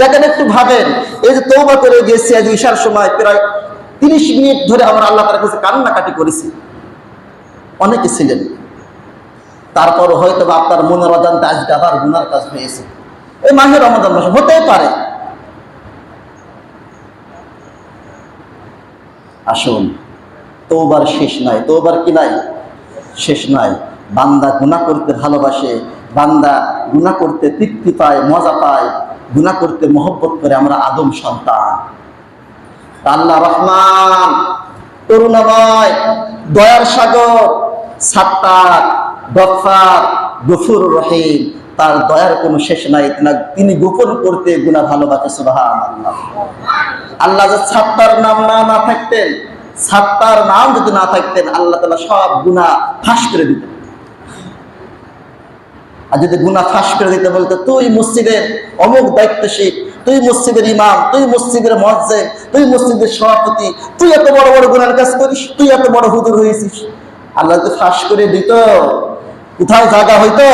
দেখেন একটু ভাবেন, এই যে তৌবা করে গেছি আজ ঈশার সময়, প্রায় তিরিশ মিনিট ধরে আমরা আল্লাহ তার কাছে কান্নাকাটি করেছি। অনেকে ছিলেন। তারপর হয়তো বা আপনার মনের অজান্তে আজকে আবার গুনার কাজ হয়েছে। এই মাহের রমাদান মাসে হতেই পারে। আসুন তৌবার শেষ নাই। তৌবার কি নাই? শেষ নাই। বান্দা গুনাহ করতে ভালোবাসে, বান্দা গুনাহ করতে তৃপ্তি পায়, মজা পায়। গুনাহ করতে, মহব্বত করে আমরা আদম সন্তান। আল্লাহ রহমান, করুণাময়, দয়ার সাগর, সাত্তার গফার গফুর রহিম, তার দয়ার কোনো শেষ নাই। তিনি গোপন করতে গুণা ভালোবাসে সুবাহান আল্লাহ যে সাত্তার নাম না না থাকতেন, সাত্তার নাম যদি না থাকতেন, আল্লাহ তালা সব গুণা ফাঁস করে দিতেন। আর যদি গুণা ফাঁস করে দিতে বলতো, তুই মসজিদের অমুক দায়িত্বশীল, তুই মসজিদের ইমাম, তুই মসজিদের মসজিদ তুই মসজিদের সভাপতি, তুই এত বড় বড় গুণার কাজ করিস, তুই এত বড় হুদুর হয়েছিস। আল্লাহ তো ফাঁস করে দিত কোথাও জায়গা হইতো?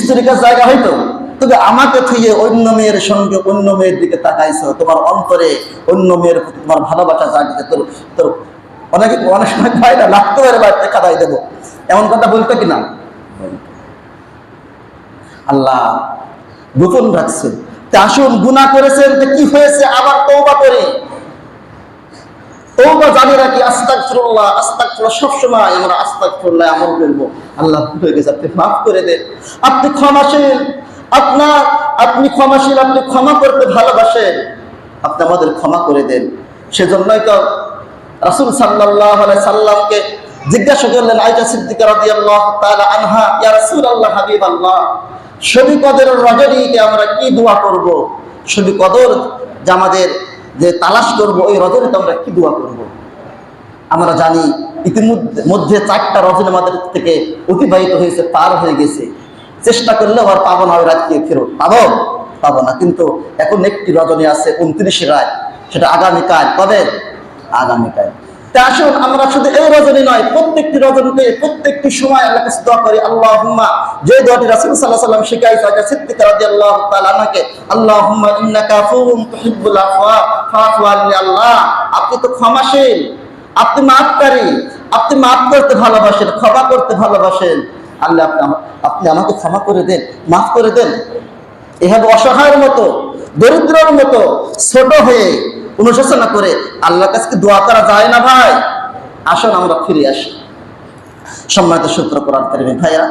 স্ত্রীকার জায়গা হইতো? তবে আমাকে থুয়ে অন্য মেয়ের সঙ্গে অন্য মেয়ের দিকে তাকাইছো, তোমার অন্তরে অন্য মেয়ের প্রতি তোমার ভালোবাসা জাগিয়ে তোর তোর অনেকে, অনেক সময় ভাই না লাগতে পারে বাড়িতে খাদাই দেবো। এমন কথা বলতো কিনা? আল্লাহ গোপন রাখছেন তা আসুন গুণা করেছেন, তো কি হয়েছে? আবার তৌবা করে। তৌবা জানি রাখি আস্তাক ফিরুল্লাহ আস্তাক সবসময় আমরা আস্তাক ফিরুল্লাহ আমল করব। আল্লাহ হয়ে গেছে, আপনি মাফ করে দেন। আপনি ক্ষমাশীল, আপনার, আপনি ক্ষমাশীল, আপনি ক্ষমা করতে ভালোবাসেন। আপনি আমাদের ক্ষমা করে দেন। সেজন্যই তো রাসূল আলাইহি সাল্লামকে জিজ্ঞাসা করলেন আয়েশা সিদ্দিকা রাদিয়াল্লাহু তাআলা আনহা, ইয়া রাসূলুল্লাহ হাবিবাল্লাহ। শবি কদর রজনীতে আমরা কি দোয়া করব? শবি কদর যে আমাদের যে তালাশ করব, ওই রজনীতে আমরা কি দোয়া করব? আমরা জানি ইতিমধ্যে মধ্যে চারটা রজনী আমাদের থেকে অতিবাহিত হয়েছে, পার হয়ে গেছে। চেষ্টা করলে আবার পাবো না ওই রাতকে ফেরত। পাবো? পাবো না। কিন্তু এখন একটি রজনী আছে, উনত্রিশে রাত সেটা আগামীকাল। কবে? আগামীকাল। আসুন, আমরা শুধু এই রজনী নয়, প্রত্যেকটি রজনীতে প্রত্যেকটি সময় আল্লাহ কাছে দোয়া করি। আল্লাহ যে দোয়াটি রাসূল আলাইহি সাল্লাম শিখাইছে আগে সিদ্দিক রাদিয়াল্লাহু তাআলা আমাকে আল্লাহুম্মা ইন্নাকা আফুউন তুহিব্বুল আফওয়া, ফাআফু আল্লাহ। আপনি তো ক্ষমাশীল, আপনি মাফকারী আপনি মাফ করতে ভালোবাসেন, ক্ষমা করতে ভালোবাসেন। আল্লাহ, আপনি আপনি আমাকে ক্ষমা করে দেন, মাফ করে দেন। এভাবে অসহায়ের মতো, দরিদ্রের মতো, ছোট হয়ে অনুশোচনা করে আল্লাহর কাছে দোয়া করা যায় না ভাই? আসুন, আমরা ফিরে আসি। সম্মানিত সূত্র কারিমে ভাইয়া